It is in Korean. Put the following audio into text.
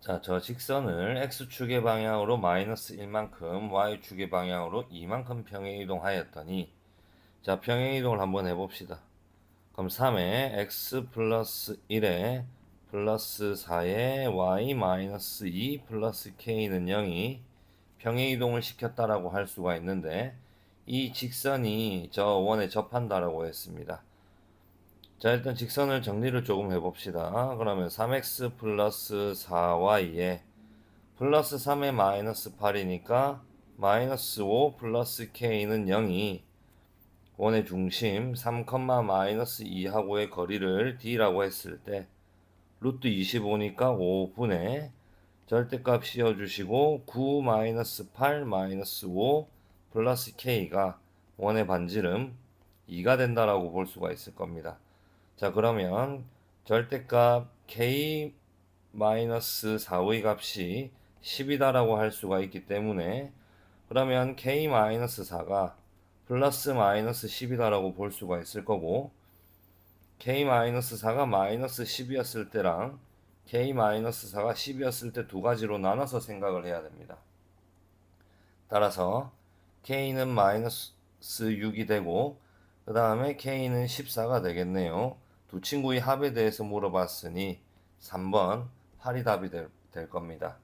자, 저 직선을 x축의 방향으로 마이너스 1만큼, y축의 방향으로 2만큼 평행 이동하였더니, 자, 평행 이동을 한번 해봅시다. 그럼 3에 x 플러스 1에 플러스 4에 y 마이너스 2 플러스 k는 0이 평행 이동을 시켰다라고 할 수가 있는데, 이 직선이 저 원에 접한다라고 했습니다. 자, 일단 직선을 정리를 조금 해봅시다. 그러면 3x 플러스 4y에 플러스 3에 마이너스 8이니까 마이너스 5 플러스 k는 0이 원의 중심 3, 마이너스 2하고의 거리를 d라고 했을 때 루트 25니까 5분의 절대값 씌워주시고 9 마이너스 8 마이너스 5 플러스 k가 원의 반지름 2가 된다라고 볼 수가 있을 겁니다. 자, 그러면 절대값 k 마이너스 4의 값이 10이다라고 할 수가 있기 때문에 그러면 k 마이너스 4가 플러스 마이너스 10이다라고 볼 수가 있을 거고 k 마이너스 4가 마이너스 10이었을 때랑 k 마이너스 4가 10이었을 때 두 가지로 나눠서 생각을 해야 됩니다. 따라서 k는 마이너스 6이 되고 그 다음에 k는 14가 되겠네요. 두 친구의 합에 대해서 물어봤으니 3번 8이 답이 될, 될 겁니다.